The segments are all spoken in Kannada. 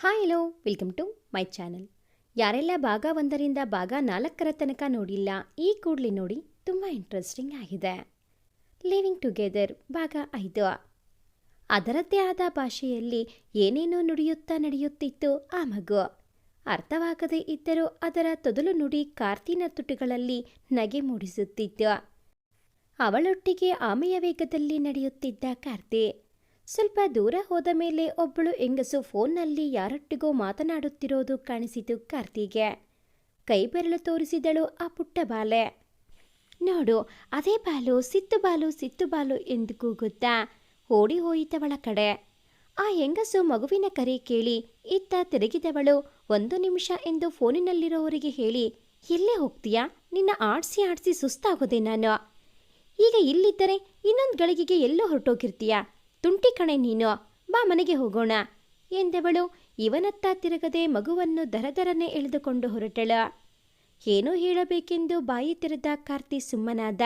Hi hello welcome to my channel ಯಾರೆಲ್ಲ ಭಾಗ ಒಂದರಿಂದ ಭಾಗ ನಾಲ್ಕರ ತನಕ ನೋಡಿಲ್ಲ, ಈ ಕೂಡಲೇ ನೋಡಿ ತುಂಬ ಇಂಟ್ರೆಸ್ಟಿಂಗ್ ಆಗಿದೆ. ಲಿವಿಂಗ್ ಟುಗೆದರ್ ಭಾಗ ಐದು. ಅದರದ್ದೇ ಆದ ಭಾಷೆಯಲ್ಲಿ ಏನೇನೋ ನುಡಿಯುತ್ತಾ ನಡೆಯುತ್ತಿತ್ತು ಆ ಮಗು. ಅರ್ಥವಾಗದೇ ಇದ್ದರೂ ಅದರ ತೊದಲು ನುಡಿ ಕಾರ್ತಿನ ತುಟಿಗಳಲ್ಲಿ ನಗೆ ಮೂಡಿಸುತ್ತಿತ್ತು ಅವಳೊಟ್ಟಿಗೆ ಆಮೆಯ ವೇಗದಲ್ಲಿ ನಡೆಯುತ್ತಿದ್ದ ಕಾರ್ತಿ. ಸ್ವಲ್ಪ ದೂರ ಹೋದ ಮೇಲೆ ಒಬ್ಬಳು ಹೆಂಗಸು ಫೋನ್ನಲ್ಲಿ ಯಾರೊಟ್ಟಿಗೋ ಮಾತನಾಡುತ್ತಿರೋದು ಕಾಣಿಸಿತು ಕಾರ್ತಿಗೆ. ಕೈ ಬೆರಳು ತೋರಿಸಿದಳು ಆ ಪುಟ್ಟ ಬಾಲೆ. ನೋಡು, ಅದೇ ಬಾಲು ಸಿತ್ತು ಬಾಲು ಸಿತ್ತು ಬಾಲು ಎಂದು ಕೂಗುತ್ತಾ ಓಡಿ ಹೋಯಿತವಳ ಕಡೆ. ಆ ಹೆಂಗಸು ಮಗುವಿನ ಕರೆ ಕೇಳಿ, ಇತ್ತ ತಿರುಗಿದವಳು, ಒಂದು ನಿಮಿಷ ಎಂದು ಫೋನಿನಲ್ಲಿರೋವರಿಗೆ ಹೇಳಿ, ಎಲ್ಲೇ ಹೋಗ್ತೀಯಾ? ನಿನ್ನ ಆಡಿಸಿ ಆಡಿಸಿ ಸುಸ್ತಾಗೋದೆ ನಾನು. ಈಗ ಇಲ್ಲಿದ್ದರೆ ಇನ್ನೊಂದು ಗಳಿಗೆಗೆ ಎಲ್ಲೋ ಹೊರಟೋಗಿರ್ತೀಯ? ತುಂಟಿ ಕಣೆ ನೀನು, ಬಾ ಮನೆಗೆ ಹೋಗೋಣ. ಎಂದವಳು ಇವನತ್ತ ತಿರುಗದೆ ಮಗುವನ್ನು ದರದರನೆ ಎಳೆದುಕೊಂಡು ಹೊರಟಳು. ಏನೋ ಹೇಳಬೇಕೆಂದು ಬಾಯಿ ತೆರೆದ ಕಾರ್ತಿ ಸುಮ್ಮನಾದ.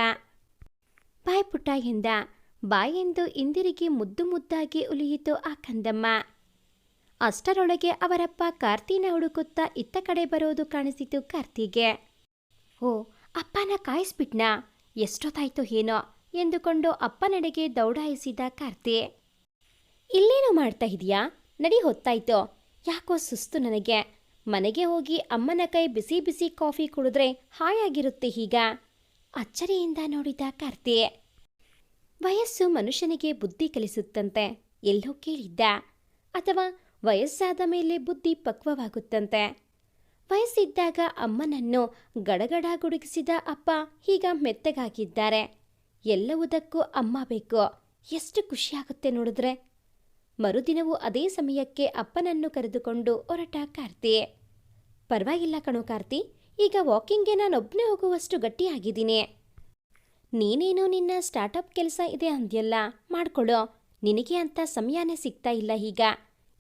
ಬಾಯ್ ಪುಟ್ಟ ಎಂದ. ಬಾಯೆಂದು ಇಂದಿರಿಗೆ ಮುದ್ದು ಮುದ್ದಾಗಿ ಉಲಿಯಿತು ಆ ಕಂದಮ್ಮ. ಅಷ್ಟರೊಳಗೆ ಅವರಪ್ಪ ಕಾರ್ತಿನ ಹುಡುಕುತ್ತಾ ಇತ್ತ ಕಡೆ ಬರೋದು ಕಾಣಿಸಿತು ಕಾರ್ತಿಗೆ. ಓ, ಅಪ್ಪನ ಕಾಯಿಸ್ಬಿಟ್ನಾ? ಎಷ್ಟೊತ್ತಾಯ್ತು ಏನೋ? ಎಂದುಕೊಂಡು ಅಪ್ಪನಡೆಗೆ ದೌಡಾಯಿಸಿದ ಕಾರ್ತಿ. ಇಲ್ಲೇನು ಮಾಡ್ತಾ ಇದೀಯಾ ನಡಿ ಹೊತ್ತಾಯ್ತು. ಯಾಕೋ ಸುಸ್ತು ನನಗೆ. ಮನೆಗೆ ಹೋಗಿ ಅಮ್ಮನ ಕೈ ಬಿಸಿ ಬಿಸಿ ಕಾಫಿ ಕುಡಿದ್ರೆ ಹಾಯಾಗಿರುತ್ತೆ ಈಗ ಅಚ್ಚರಿಯಿಂದ ನೋಡಿದ ಕಾರ್ತಿ. ವಯಸ್ಸು ಮನುಷ್ಯನಿಗೆ ಬುದ್ಧಿ ಕಲಿಸುತ್ತಂತೆ, ಎಲ್ಲೋ ಕೇಳಿದ್ದ. ಅಥವಾ ವಯಸ್ಸಾದ ಮೇಲೆ ಬುದ್ಧಿ ಪಕ್ವವಾಗುತ್ತಂತೆ. ವಯಸ್ಸಿದ್ದಾಗ ಅಮ್ಮನನ್ನು ಗಡಗಡ ಗುಡುಗಿಸಿದ ಅಪ್ಪ ಈಗ ಮೆತ್ತಗಾಗಿದ್ದಾರೆ. ಎಲ್ಲವುದಕ್ಕೂ ಅಮ್ಮ ಬೇಕು. ಎಷ್ಟು ಖುಷಿಯಾಗುತ್ತೆ ನೋಡಿದ್ರೆ. ಮರುದಿನವೂ ಅದೇ ಸಮಯಕ್ಕೆ ಅಪ್ಪನನ್ನು ಕರೆದುಕೊಂಡು ಹೊರಟ ಕಾರ್ತಿ. ಪರವಾಗಿಲ್ಲ ಕಣೋ ಕಾರ್ತಿ, ಈಗ ವಾಕಿಂಗ್ಗೆ ನಾನೊಬ್ಬನೇ ಹೋಗುವಷ್ಟು ಗಟ್ಟಿಯಾಗಿದ್ದೀನಿ. ನೀನೇನೋ ನಿನ್ನ ಸ್ಟಾರ್ಟಪ್ ಕೆಲಸ ಇದೆ ಅಂದ್ಯಲ್ಲ ಮಾಡ್ಕೊಳ್ಳೋ ನಿನಗೆ ಅಂತ ಸಮಯನೇ ಸಿಗ್ತಾ ಇಲ್ಲ ಈಗ.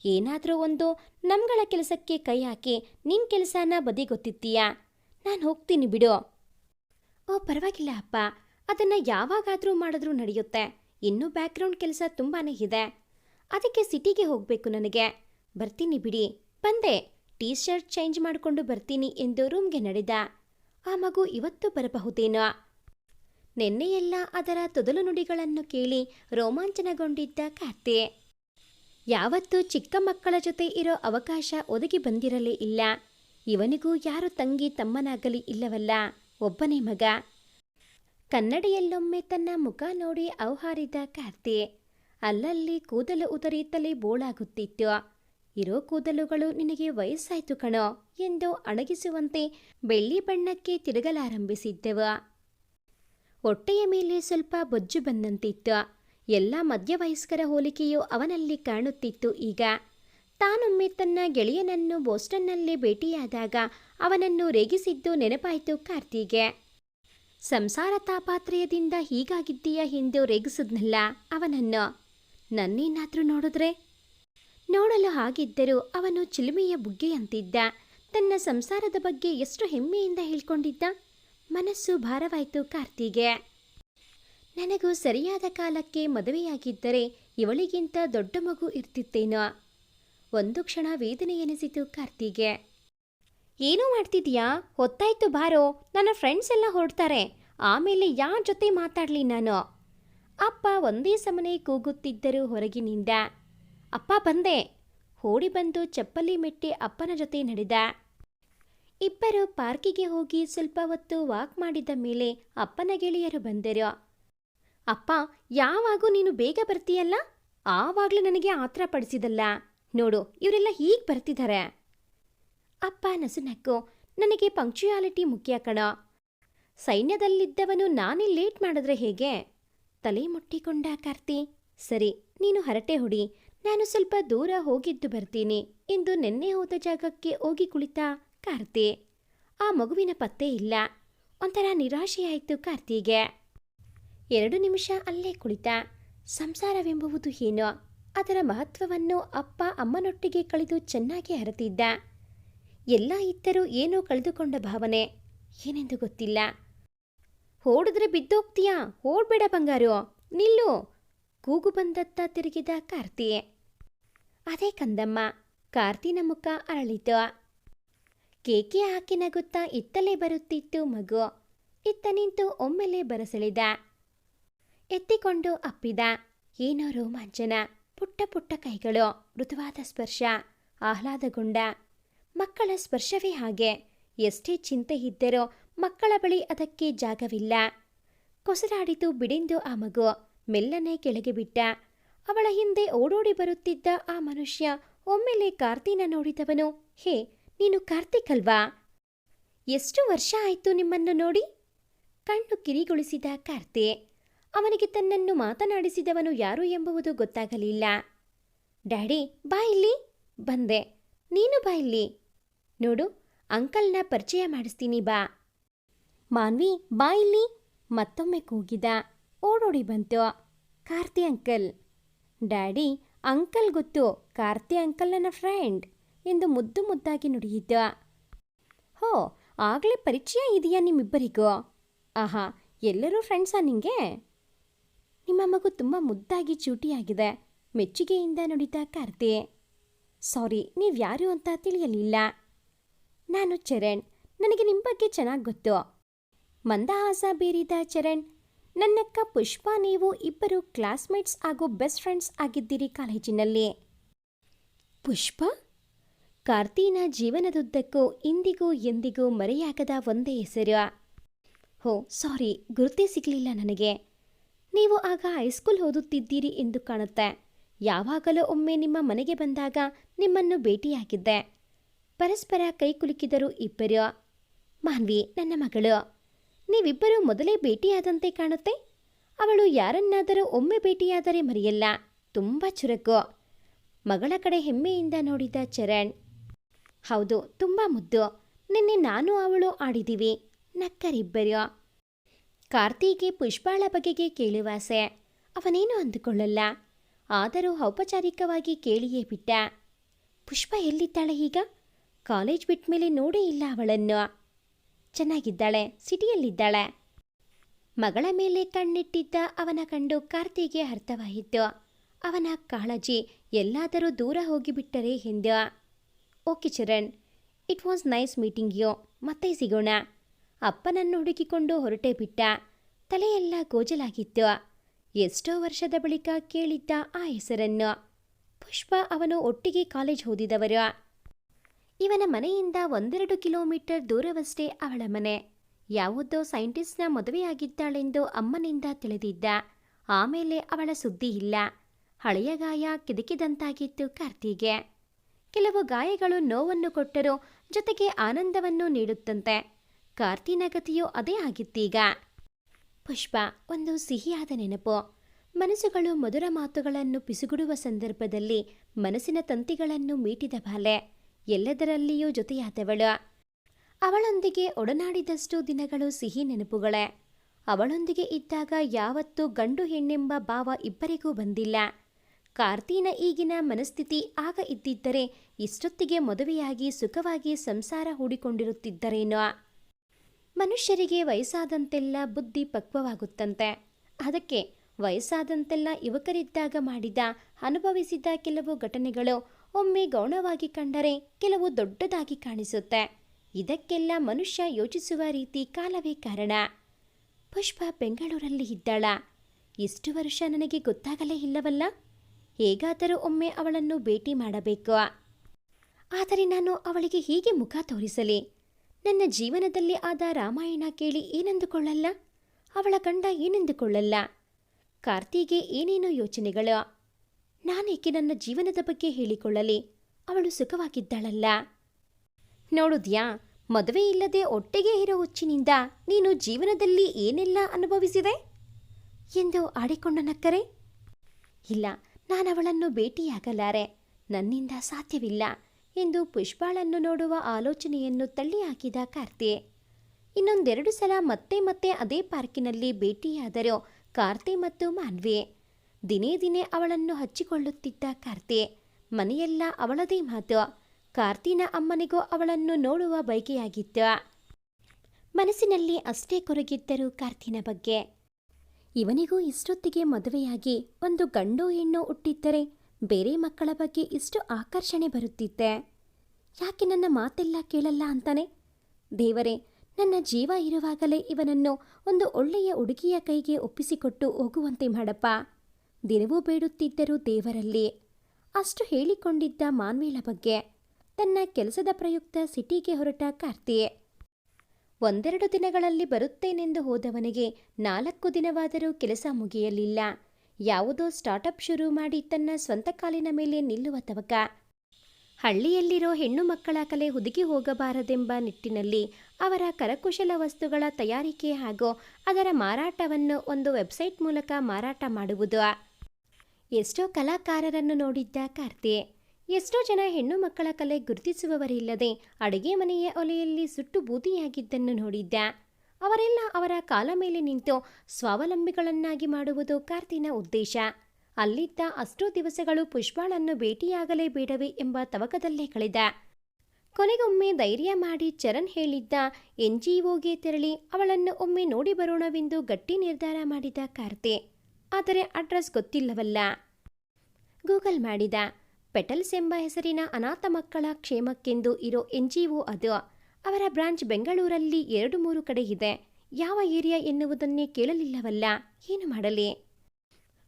ಏನಾದರೂ ಒಂದು ನಮ್ಗಳ ಕೆಲಸಕ್ಕೆ ಕೈ ಹಾಕಿ ನಿನ್ನ ಕೆಲಸನ ಬದಿಗೊತ್ತಿತ್ತೀಯ? ನಾನು ಹೋಗ್ತೀನಿ ಬಿಡು. ಓ, ಪರವಾಗಿಲ್ಲ ಅಪ್ಪ. ಅದನ್ನು ಯಾವಾಗಾದರೂ ಮಾಡಿದ್ರೂ ನಡೆಯುತ್ತೆ. ಇನ್ನೂ ಬ್ಯಾಕ್ಗ್ರೌಂಡ್ ಕೆಲಸ ತುಂಬಾ ಇದೆ. ಅದಕ್ಕೆ ಸಿಟಿಗೆ ಹೋಗಬೇಕು ನನಗೆ. ಬರ್ತೀನಿ ಬಿಡಿ. ಬಂದೆ. ಟೀ ಶರ್ಟ್ ಚೇಂಜ್ ಮಾಡಿಕೊಂಡು ಬರ್ತೀನಿ ಎಂದು ರೂಮ್ಗೆ ನಡೆದ. ಆ ಮಗು ಇವತ್ತು ಬರಬಹುದೇನೋ? ನಿನ್ನೆಯೆಲ್ಲ ಅದರ ತೊದಲು ನುಡಿಗಳನ್ನು ಕೇಳಿ ರೋಮಾಂಚನಗೊಂಡಿದ್ದ ಕಾರ್ತಿ ಯಾವತ್ತೂ ಚಿಕ್ಕ ಮಕ್ಕಳ ಜೊತೆ ಇರೋ ಅವಕಾಶ ಒದಗಿ ಬಂದಿರಲೇ ಇಲ್ಲ. ಇವನಿಗೂ ಯಾರು ತಂಗಿ ತಮ್ಮನಾಗಲಿ ಇಲ್ಲವಲ್ಲ? ಒಬ್ಬನೇ ಮಗ. ಕನ್ನಡಿಯಲ್ಲೊಮ್ಮೆ ತನ್ನ ಮುಖ ನೋಡಿ ಔಹಾರಿದ ಕಾರ್ತಿ. ಅಲ್ಲಲ್ಲಿ ಕೂದಲು ಉದರಿಯುತ್ತಲೇ ಬೋಳಾಗುತ್ತಿತ್ತು. ಇರೋ ಕೂದಲುಗಳು ನಿನಗೆ ವಯಸ್ಸಾಯ್ತು ಕಣೋ ಎಂದು ಅಣಗಿಸುವಂತೆ ಬೆಳ್ಳಿ ಬಣ್ಣಕ್ಕೆ ತಿರುಗಲಾರಂಭಿಸಿದ್ದೆವು. ಹೊಟ್ಟೆಯ ಮೇಲೆ ಸ್ವಲ್ಪ ಬೊಜ್ಜು ಬಂದಂತಿತ್ತು. ಎಲ್ಲ ಮಧ್ಯವಯಸ್ಕರ ಹೋಲಿಕೆಯು ಅವನಲ್ಲಿ ಕಾಣುತ್ತಿತ್ತು ಈಗ. ತಾನೊಮ್ಮೆ ತನ್ನ ಗೆಳೆಯನನ್ನು ಬೋಸ್ಟನ್ನಲ್ಲಿ ಭೇಟಿಯಾದಾಗ ಅವನನ್ನು ರೇಗಿಸಿದ್ದು ನೆನಪಾಯಿತು ಕಾರ್ತಿಗೆ. ಸಂಸಾರ ತಾಪಾತ್ರಯದಿಂದ ಹೀಗಾಗಿದ್ದೀಯ ಹಿಂದೆ ರೇಗಿಸಿದ್ನಲ್ಲ ಅವನನ್ನು. ನನ್ನೇನಾದರೂ ನೋಡಿದ್ರೆ? ನೋಡಲು ಹಾಗಿದ್ದರೂ ಅವನು ಚಿಲುಮೆಯ ಬುಗ್ಗೆಯಂತಿದ್ದ. ತನ್ನ ಸಂಸಾರದ ಬಗ್ಗೆ ಎಷ್ಟು ಹೆಮ್ಮೆಯಿಂದ ಹೇಳ್ಕೊಂಡಿದ್ದ? ಮನಸ್ಸು ಭಾರವಾಯಿತು ಕಾರ್ತಿಗೆ. ನನಗೂ ಸರಿಯಾದ ಕಾಲಕ್ಕೆ ಮದುವೆಯಾಗಿದ್ದರೆ ಇವಳಿಗಿಂತ ದೊಡ್ಡ ಮಗು ಇರ್ತಿತ್ತೇನೋ? ಒಂದು ಕ್ಷಣ ವೇದನೆ ಎನಿಸಿತು ಕಾರ್ತಿಗೆ. ಏನೂ ಮಾಡ್ತಿದ್ಯಾ? ಹೊತ್ತಾಯ್ತು ಬಾರೋ. ನನ್ನ ಫ್ರೆಂಡ್ಸ್ ಎಲ್ಲ ಹೊರಡ್ತಾರೆ. ಆಮೇಲೆ ಯಾರ ಜೊತೆ ಮಾತಾಡಲಿ ನಾನು? ಅಪ್ಪ ಒಂದೇ ಸಮನೆ ಕೂಗುತ್ತಿದ್ದರು ಹೊರಗಿನಿಂದ. ಅಪ್ಪ ಬಂದೆ. ಓಡಿ ಬಂದು ಚಪ್ಪಲಿ ಮೆಟ್ಟಿ ಅಪ್ಪನ ಜೊತೆ ನಡೆದ. ಇಬ್ಬರು ಪಾರ್ಕಿಗೆ ಹೋಗಿ ಸ್ವಲ್ಪ ಹೊತ್ತು ವಾಕ್ ಮಾಡಿದ ಮೇಲೆ ಅಪ್ಪನ ಗೆಳೆಯರು ಬಂದರು. ಅಪ್ಪ, ಯಾವಾಗೂ ನೀನು ಬೇಗ ಬರ್ತೀಯಲ್ಲ? ಆವಾಗಲೂ ನನಗೆ ಆತ್ರ ಪಡಿಸಿದಲ್ಲ. ನೋಡು, ಇವರೆಲ್ಲ ಹೀಗೆ ಬರ್ತಿದ್ದಾರೆ ಅಪ್ಪ ನಸುನಕ್ಕು ನನಗೆ ಪಂಕ್ಚುಯಾಲಿಟಿ ಮುಖ್ಯ ಕಣ. ಸೈನ್ಯದಲ್ಲಿದ್ದವನು ನಾನೇ ಲೇಟ್ ಮಾಡಿದ್ರೆ ಹೇಗೆ? ತಲೆ ಮುಟ್ಟಿಕೊಂಡ ಕಾರ್ತಿ. ಸರಿ, ನೀನು ಹರಟೆ ಹೊಡಿ. ನಾನು ಸ್ವಲ್ಪ ದೂರ ಹೋಗಿದ್ದು ಬರ್ತೀನಿ. ಎಂದು ನೆನ್ನೆ ಹೋದ ಜಾಗಕ್ಕೆ ಹೋಗಿ ಕುಳಿತ, ಕಾರ್ತಿ. ಆ ಮಗುವಿನ ಪತ್ತೆ ಇಲ್ಲ. ಒಂಥರ ನಿರಾಶೆಯಾಯಿತು ಕಾರ್ತಿಗೆ. ಎರಡು ನಿಮಿಷ ಅಲ್ಲೇ ಕುಳಿತ. ಸಂಸಾರವೆಂಬುವುದು ಏನೋ. ಅದರ ಮಹತ್ವವನ್ನು ಅಪ್ಪ ಅಮ್ಮನೊಟ್ಟಿಗೆ ಕಳೆದು ಚೆನ್ನಾಗಿ ಅರತಿದ್ದ. ಎಲ್ಲ ಇದ್ದರೂ ಏನೋ ಕಳೆದುಕೊಂಡ ಭಾವನೆ. ಏನೆಂದು ಗೊತ್ತಿಲ್ಲ. ಓಡಿದ್ರೆ ಬಿದ್ದೋಗ್ತೀಯಾ? ಓಡ್ಬೇಡ ಬಂಗಾರು. ನಿಲ್ಲು. ಕೂಗು ಬಂದತ್ತ ತಿರುಗಿದ ಕಾರ್ತಿ. ಅದೇ ಕಂದಮ್ಮ. ಕಾರ್ತಿನ ಮುಖ ಅರಳಿತು. ಕೇಕೆ ಹಾಕಿ ನಗುತ್ತಾ ಇತ್ತಲೇ ಬರುತ್ತಿತ್ತು ಮಗು. ಇತ್ತ ನಿಂತು ಒಮ್ಮೆಲೆ ಬರಸೆಳೆದ. ಎತ್ತಿಕೊಂಡು ಅಪ್ಪಿದ. ಏನೋ ರೋಮಾಂಚನ. ಪುಟ್ಟ ಪುಟ್ಟ ಕೈಗಳು. ಮೃದುವಾದ ಸ್ಪರ್ಶ. ಆಹ್ಲಾದಗೊಂಡ. ಮಕ್ಕಳ ಸ್ಪರ್ಶವೇ ಹಾಗೆ. ಎಷ್ಟೇ ಚಿಂತೆ ಇದ್ದರೂ ಮಕ್ಕಳ ಬಳಿ ಅದಕ್ಕೆ ಜಾಗವಿಲ್ಲ. ಕೊಸರಾಡಿತು ಬಿಡೆಂದು ಆ ಮಗು. ಮೆಲ್ಲನೆ ಕೆಳಗೆ ಬಿಟ್ಟ. ಅವಳ ಹಿಂದೆ ಓಡೋಡಿ ಬರುತ್ತಿದ್ದ ಆ ಮನುಷ್ಯ ಒಮ್ಮೆಲೆ ಕಾರ್ತಿನ ನೋಡಿದವನು, ಹೇ, ನೀನು ಕಾರ್ತಿಕ್ ಅಲ್ವಾ? ಎಷ್ಟು ವರ್ಷ ಆಯ್ತು ನಿಮ್ಮನ್ನು ನೋಡಿ? ಕಣ್ಣು ಕಿರಿಗೊಳಿಸಿದ ಕಾರ್ತಿ. ಅವನಿಗೆ ತನ್ನನ್ನು ಮಾತನಾಡಿಸಿದವನು ಯಾರು ಎಂಬುವುದು ಗೊತ್ತಾಗಲಿಲ್ಲ. ಡ್ಯಾಡಿ, ಬಾ ಇಲ್ಲಿ. ಬಂದೆ. ನೀನು ಬಾ ಇಲ್ಲಿ. ನೋಡು, ಅಂಕಲ್ನ ಪರಿಚಯ ಮಾಡಿಸ್ತೀನಿ ಬಾ. ಮಾನ್ವಿ, ಬಾ ಇಲ್ಲಿ. ಮತ್ತೊಮ್ಮೆ ಕೂಗಿದ. ಓಡೋಡಿ ಬಂತು. ಕಾರ್ತಿ ಅಂಕಲ್. ಡ್ಯಾಡಿ, ಅಂಕಲ್ ಗೊತ್ತು. ಕಾರ್ತಿ ಅಂಕಲ್ ನನ್ನ ಫ್ರೆಂಡ್ ಎಂದು ಮುದ್ದು ಮುದ್ದಾಗಿ ನುಡಿಯಿದ್ದ. ಹೋ, ಆಗಲೇ ಪರಿಚಯ ಇದೆಯಾ ನಿಮ್ಮಿಬ್ಬರಿಗೂ? ಆಹಾ, ಎಲ್ಲರೂ ಫ್ರೆಂಡ್ಸಾ ನಿಂಗೆ? ನಿಮ್ಮ ಮಗು ತುಂಬ ಮುದ್ದಾಗಿ ಚೂಟಿಯಾಗಿದೆ. ಮೆಚ್ಚುಗೆಯಿಂದ ನುಡಿದ ಕಾರ್ತಿ. ಸಾರಿ ನೀವು ಯಾರು ಅಂತ ತಿಳಿಯಲಿಲ್ಲ. ನಾನು ಚರಣ್. ನನಗೆ ನಿಮ್ಮ ಬಗ್ಗೆ ಚೆನ್ನಾಗಿ ಗೊತ್ತು. ಮಂದಹಾಸ ಬೀರಿದ ಚರಣ್ ನನ್ನಕ್ಕ ಪುಷ್ಪ ನೀವು ಇಬ್ಬರು ಕ್ಲಾಸ್ಮೇಟ್ಸ್ ಹಾಗೂ ಬೆಸ್ಟ್ ಫ್ರೆಂಡ್ಸ್ ಆಗಿದ್ದೀರಿ ಕಾಲೇಜಿನಲ್ಲಿ. ಪುಷ್ಪ? ಕಾರ್ತೀನ ಜೀವನದುದ್ದಕ್ಕೂ ಇಂದಿಗೂ ಎಂದಿಗೂ ಮರೆಯಾಗದ ಒಂದೇ ಹೆಸರು. ಹೋ, ಸಾರಿ, ಗುರುತೇ ಸಿಗಲಿಲ್ಲ ನನಗೆ. ನೀವು ಆಗ ಹೈಸ್ಕೂಲ್ ಓದುತ್ತಿದ್ದೀರಿ ಎಂದು ಕಾಣುತ್ತೆ. ಯಾವಾಗಲೂ ಒಮ್ಮೆ ನಿಮ್ಮ ಮನೆಗೆ ಬಂದಾಗ ನಿಮ್ಮನ್ನು ಭೇಟಿಯಾಗಿದ್ದೆ. ಪರಸ್ಪರ ಕೈ ಕುಲುಕಿದರು ಇಬ್ಬರು. ಮಾನ್ವಿ, ನನ್ನ ಮಗಳು. ನೀವಿಬ್ಬರು ಮೊದಲೇ ಭೇಟಿಯಾದಂತೆ ಕಾಣುತ್ತೆ. ಅವಳು ಯಾರನ್ನಾದರೂ ಒಮ್ಮೆ ಭೇಟಿಯಾದರೆ ಮರೆಯಲ್ಲ. ತುಂಬ ಚುರುಕು. ಮಗಳ ಕಡೆ ಹೆಮ್ಮೆಯಿಂದ ನೋಡಿದ ಚರಣ್. ಹೌದು, ತುಂಬ ಮುದ್ದು. ನಿನ್ನೆ ನಾನು ಅವಳು ಆಡಿದ್ದೀವಿ. ನಕ್ಕರಿಬ್ಬರು. ಕಾರ್ತಿಗೆ ಪುಷ್ಪಾಳ ಬಗೆಗೆ ಕೇಳುವಾಸೆ ಅವನೇನು ಅಂದುಕೊಳ್ಳಲ್ಲ. ಆದರೂ ಔಪಚಾರಿಕವಾಗಿ ಕೇಳಿಯೇ ಬಿಟ್ಟ. ಪುಷ್ಪ ಎಲ್ಲಿದ್ದಾಳೆ ಈಗ? ಕಾಲೇಜ್ ಬಿಟ್ಟ ಮೇಲೆ ನೋಡೇ ಇಲ್ಲ ಅವಳನ್ನು. ಚೆನ್ನಾಗಿದ್ದಾಳೆ, ಸಿಟಿಯಲ್ಲಿದ್ದಾಳೆ. ಮಗಳ ಮೇಲೆ ಕಣ್ಣಿಟ್ಟಿದ್ದ ಅವನ ಕಂಡು ಕಾರ್ತಿಗೆ ಅರ್ಥವಾಯಿತು. ಅವನ ಕಾಳಜಿ ಎಲ್ಲಾದರೂ ದೂರ ಹೋಗಿಬಿಟ್ಟರೆ ಎಂದು. Okay Charan, it was nice meeting you, ಮತ್ತೆ ಸಿಗೋಣ. ಅಪ್ಪನನ್ನು ಹುಡುಕಿಕೊಂಡು ಹೊರಟೇ ಬಿಟ್ಟ. ತಲೆಯೆಲ್ಲ ಗೋಜಲಾಗಿತ್ತು. ಎಷ್ಟೋ ವರ್ಷದ ಬಳಿಕ ಕೇಳಿದ್ದ ಆ ಹೆಸರನ್ನು. ಪುಷ್ಪ ಅವನು ಒಟ್ಟಿಗೆ ಕಾಲೇಜ್ ಓದಿದವರು. ಇವನ ಮನೆಯಿಂದ ಒಂದೆರಡು ಕಿಲೋಮೀಟರ್ ದೂರವಷ್ಟೇ ಅವಳ ಮನೆ. ಯಾವುದೋ ಸೈಂಟಿಸ್ಟ್ನ ಮದುವೆಯಾಗಿದ್ದಾಳೆಂದು ಅಮ್ಮನಿಂದ ತಿಳಿದಿದ್ದ. ಆಮೇಲೆ ಅವಳ ಸುದ್ದಿ ಇಲ್ಲ. ಹಳೆಯ ಗಾಯ ಕಿದಕಿದಂತಾಗಿತ್ತು ಕಾರ್ತಿಗೆ. ಕೆಲವು ಗಾಯಗಳು ನೋವನ್ನು ಕೊಟ್ಟರೂ ಜೊತೆಗೆ ಆನಂದವನ್ನು ನೀಡುತ್ತಂತೆ. ಕಾರ್ತಿನ ಗತಿಯೂ ಅದೇ ಆಗಿತ್ತೀಗ. ಪುಷ್ಪ, ಒಂದು ಸಿಹಿಯಾದ ನೆನಪು. ಮನಸ್ಸುಗಳು ಮಧುರ ಮಾತುಗಳನ್ನು ಪಿಸುಗುಡುವ ಸಂದರ್ಭದಲ್ಲಿ ಮನಸ್ಸಿನ ತಂತಿಗಳನ್ನು ಮೀಟಿದ ಬಾಲೆ. ಎಲ್ಲದರಲ್ಲಿಯೂ ಜೊತೆಯಾದವಳು. ಅವಳೊಂದಿಗೆ ಒಡನಾಡಿದಷ್ಟು ದಿನಗಳು ಸಿಹಿ ನೆನಪುಗಳೇ. ಅವಳೊಂದಿಗೆ ಇದ್ದಾಗ ಯಾವತ್ತೂ ಗಂಡು ಹೆಣ್ಣೆಂಬ ಭಾವ ಇಬ್ಬರಿಗೂ ಬಂದಿಲ್ಲ. ಕಾರ್ತೀನ ಈಗಿನ ಮನಸ್ಥಿತಿ ಆಗ ಇದ್ದಿದ್ದರೆ ಇಷ್ಟೊತ್ತಿಗೆ ಮದುವೆಯಾಗಿ ಸುಖವಾಗಿ ಸಂಸಾರ ಹೂಡಿಕೊಂಡಿರುತ್ತಿದ್ದರೇನೋ. ಮನುಷ್ಯರಿಗೆ ವಯಸ್ಸಾದಂತೆಲ್ಲ ಬುದ್ಧಿ ಪಕ್ವವಾಗುತ್ತಂತೆ. ಅದಕ್ಕೆ ವಯಸ್ಸಾದಂತೆಲ್ಲ ಯುವಕರಿದ್ದಾಗ ಮಾಡಿದ, ಅನುಭವಿಸಿದ ಕೆಲವು ಘಟನೆಗಳು ಒಮ್ಮೆ ಗೌಣವಾಗಿ ಕಂಡರೆ ಕೆಲವು ದೊಡ್ಡದಾಗಿ ಕಾಣಿಸುತ್ತೆ. ಇದಕ್ಕೆಲ್ಲ ಮನುಷ್ಯ ಯೋಚಿಸುವ ರೀತಿ ಕಾಲವೇ ಕಾರಣ. ಪುಷ್ಪ ಬೆಂಗಳೂರಲ್ಲಿ ಇದ್ದಾಳ. ಇಷ್ಟು ವರ್ಷ ನನಗೆ ಗೊತ್ತಾಗಲೇ ಇಲ್ಲವಲ್ಲ? ಹೇಗಾದರೂ ಒಮ್ಮೆ ಅವಳನ್ನು ಭೇಟಿ ಮಾಡಬೇಕು. ಆದರೆ ನಾನು ಅವಳಿಗೆ ಹೀಗೆ ಮುಖ ತೋರಿಸಲಿ. ನನ್ನ ಜೀವನದಲ್ಲಿ ಆದ ರಾಮಾಯಣ ಕೇಳಿ ಏನೆಂದುಕೊಳ್ಳಲ್ಲ? ಅವಳ ಗಂಡ ಏನೆಂದುಕೊಳ್ಳಲ್ಲ? ಕಾರ್ತಿಗೆ ಏನೇನೋ ಯೋಚನೆಗಳು ನಾನೇಕೆ ನನ್ನ ಜೀವನದ ಬಗ್ಗೆ ಹೇಳಿಕೊಳ್ಳಲಿ? ಅವಳು ಸುಖವಾಗಿದ್ದಾಳಲ್ಲ. ನೋಡುದ್ಯಾ ಮದುವೆ ಇಲ್ಲದೆ ಒಟ್ಟಿಗೆ ಇರೋ ಹುಚ್ಚಿನಿಂದ ನೀನು ಜೀವನದಲ್ಲಿ ಏನೆಲ್ಲ ಅನುಭವಿಸಿದೆ? ಎಂದು ಆಡಿಕೊಂಡ ನಕ್ಕರೆ. ಇಲ್ಲ ನಾನವಳನ್ನು ಭೇಟಿಯಾಗಲಾರೆ. ನನ್ನಿಂದ ಸಾಧ್ಯವಿಲ್ಲ ಎಂದು ಪುಷ್ಪಾಳನ್ನು ನೋಡುವ ಆಲೋಚನೆಯನ್ನು ತಳ್ಳಿಹಾಕಿದ ಕಾರ್ತಿ. ಇನ್ನೊಂದೆರಡು ಸಲ ಮತ್ತೆ ಮತ್ತೆ ಅದೇ ಪಾರ್ಕಿನಲ್ಲಿ ಭೇಟಿಯಾದರೂ ಕಾರ್ತಿ ಮತ್ತು ಮಾನ್ವಿ ದಿನೇ ದಿನೇ ಅವಳನ್ನು ಹಚ್ಚಿಕೊಳ್ಳುತ್ತಿದ್ದ ಕಾರ್ತಿ. ಮನೆಯೆಲ್ಲ ಅವಳದೇ ಮಾತು. ಕಾರ್ತಿನ ಅಮ್ಮನಿಗೂ ಅವಳನ್ನು ನೋಡುವ ಬಯಕೆಯಾಗಿತ್ತು. ಮನಸ್ಸಿನಲ್ಲಿ ಅಷ್ಟೇ ಕೊರಗಿದ್ದರು ಕಾರ್ತಿನ ಬಗ್ಗೆ. ಇವನಿಗೂ ಇಷ್ಟೊತ್ತಿಗೆ ಮದುವೆಯಾಗಿ ಒಂದು ಗಂಡು ಹೆಣ್ಣು ಹುಟ್ಟಿದ್ದರೆ ಬೇರೆ ಮಕ್ಕಳ ಬಗ್ಗೆ ಇಷ್ಟು ಆಕರ್ಷಣೆ ಬರುತ್ತಿದ್ದೆ ಯಾಕೆ ನನ್ನ ಮಾತೆಲ್ಲ ಕೇಳಲ್ಲ ಅಂತಾನೆ? ದೇವರೇ, ನನ್ನ ಜೀವ ಇರುವಾಗಲೇ ಇವನನ್ನು ಒಂದು ಒಳ್ಳೆಯ ಹುಡುಗಿಯ ಕೈಗೆ ಒಪ್ಪಿಸಿಕೊಟ್ಟು ಹೋಗುವಂತೆ ಮಾಡಪ್ಪ. ದಿನವೂ ಬೇಡುತ್ತಿದ್ದರು ದೇವರಲ್ಲಿ. ಅಷ್ಟು ಹೇಳಿಕೊಂಡಿದ್ದ ಮಾನ್ವೇಳ ಬಗ್ಗೆ ತನ್ನ ಕೆಲಸದ ಪ್ರಯುಕ್ತ ಸಿಟಿಗೆ ಹೊರಟ ಕಾರ್ತಿ. ಒಂದೆರಡು ದಿನಗಳಲ್ಲಿ ಬರುತ್ತೇನೆಂದು ಹೋದವನಿಗೆ ನಾಲ್ಕು ದಿನವಾದರೂ ಕೆಲಸ ಮುಗಿಯಲಿಲ್ಲ. ಯಾವುದೋ ಸ್ಟಾರ್ಟಪ್ ಶುರು ಮಾಡಿ ತನ್ನ ಸ್ವಂತ ಕಾಲಿನ ಮೇಲೆ ನಿಲ್ಲುವ ತವಕ. ಹಳ್ಳಿಯಲ್ಲಿರೋ ಹೆಣ್ಣು ಮಕ್ಕಳ ಕಲೆ ಹುದುಗಿ ಹೋಗಬಾರದೆಂಬ ನಿಟ್ಟಿನಲ್ಲಿ ಅವರ ಕರಕುಶಲ ವಸ್ತುಗಳ ತಯಾರಿಕೆ ಹಾಗೂ ಅದರ ಮಾರಾಟವನ್ನು ಒಂದು ವೆಬ್ಸೈಟ್ ಮೂಲಕ ಮಾರಾಟ ಮಾಡುವುದು. ಎಷ್ಟೋ ಕಲಾಕಾರರನ್ನು ನೋಡಿದ್ದ ಕಾರ್ತಿ, ಎಷ್ಟೋ ಜನ ಹೆಣ್ಣು ಮಕ್ಕಳ ಕಲೆ ಗುರುತಿಸುವವರಿಲ್ಲದೆ ಅಡುಗೆ ಮನೆಯ ಒಲೆಯಲ್ಲಿ ಸುಟ್ಟು ಬೂದಿಯಾಗಿದ್ದನ್ನು ನೋಡಿದ್ದ. ಅವರೆಲ್ಲ ಅವರ ಕಾಲ ಮೇಲೆ ನಿಂತು ಸ್ವಾವಲಂಬಿಗಳನ್ನಾಗಿ ಮಾಡುವುದು ಕಾರ್ತಿನ ಉದ್ದೇಶ. ಅಲ್ಲಿದ್ದ ಅಷ್ಟೋ ದಿವಸಗಳು ಪುಷ್ಪಾಳನ್ನು ಭೇಟಿಯಾಗಲೇ ಬೇಡವೇ ಎಂಬ ತವಕದಲ್ಲೇ ಕಳೆದ. ಕೊನೆಗೊಮ್ಮೆ ಧೈರ್ಯ ಮಾಡಿ ಚರಣ್ ಹೇಳಿದ್ದ, ಎನ್ ಜಿ ತೆರಳಿ ಅವಳನ್ನು ಒಮ್ಮೆ ನೋಡಿ ಬರೋಣವೆಂದು ಗಟ್ಟಿ ನಿರ್ಧಾರ ಮಾಡಿದ ಕಾರ್ತಿ. ಆದರೆ ಅಡ್ರೆಸ್ ಗೊತ್ತಿಲ್ಲವಲ್ಲ. ಗೂಗಲ್ ಮಾಡಿದ. ಪೆಟಲ್ಸ್ ಎಂಬ ಹೆಸರಿನ ಅನಾಥ ಮಕ್ಕಳ ಕ್ಷೇಮಕ್ಕೆಂದು ಇರೋ ಎನ್ ಜಿ ಒ ಅದು. ಅವರ ಬ್ರಾಂಚ್ ಬೆಂಗಳೂರಲ್ಲಿ ಎರಡು ಮೂರು ಕಡೆ ಇದೆ. ಯಾವ ಏರಿಯಾ ಎನ್ನುವುದನ್ನೇ ಕೇಳಲಿಲ್ಲವಲ್ಲ. ಏನು ಮಾಡಲಿ?